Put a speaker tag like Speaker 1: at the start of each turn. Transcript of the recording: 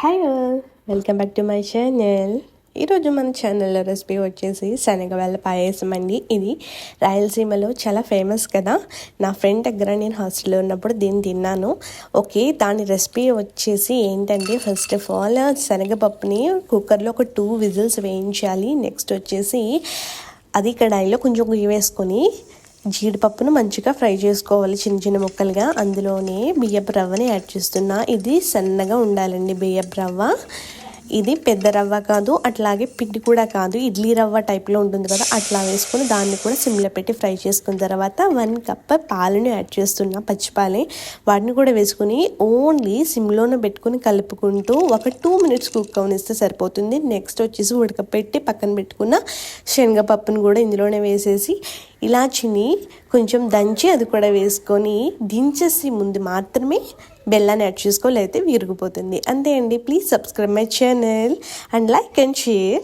Speaker 1: Hi welcome back to my channel ఈరోజు మన ఛానల్లో రెసిపీ వచ్చేసి శనగవేళ్ళ పాయసం అండి. ఇది రాయలసీమలో చాలా ఫేమస్ కదా. నా ఫ్రెండ్ దగ్గర నేను హాస్టల్లో ఉన్నప్పుడు దీన్ని తిన్నాను. ఓకే దాని రెసిపీ వచ్చేసి ఏంటంటే ఫస్ట్ ఆఫ్ ఆల్ శనగపప్పుని కుక్కర్లో ఒక టూ విజిల్స్ వేయించాలి. నెక్స్ట్ వచ్చేసి అది కడాయిలో కొంచెం నెయ్యి వేసుకొని జీడిపప్పును మంచిగా ఫ్రై చేసుకోవాలి చిన్న చిన్న ముక్కలుగా. అందులోనే బియ్యపు రవ్వని యాడ్ చేస్తున్నా. ఇది సన్నగా ఉండాలండి బియ్యపు రవ్వ. ఇది పెద్ద రవ్వ కాదు అట్లాగే పిండి కూడా కాదు. ఇడ్లీ రవ్వ టైప్లో ఉంటుంది కదా అట్లా వేసుకొని దాన్ని కూడా సిమ్లో పెట్టి ఫ్రై చేసుకున్న తర్వాత వన్ కప్ పాలను యాడ్ చేస్తున్నా పచ్చిపాలే వాటిని కూడా వేసుకుని ఓన్లీ సిమ్లోనే పెట్టుకుని కలుపుకుంటూ ఒక టూ మినిట్స్ కుక్ అవనిస్తే సరిపోతుంది. నెక్స్ట్ వచ్చేసి ఉడకపెట్టి పక్కన పెట్టుకున్న శనగపప్పును కూడా ఇందులోనే వేసేసి ఇలాచిని కొంచెం దంచి అది కూడా వేసుకొని దించేసి ముందు మాత్రమే బెల్లాన్ని యాడ్ చేసుకోవాలి విరిగిపోతుంది. అంతే అండి. Please subscribe my channel and like and share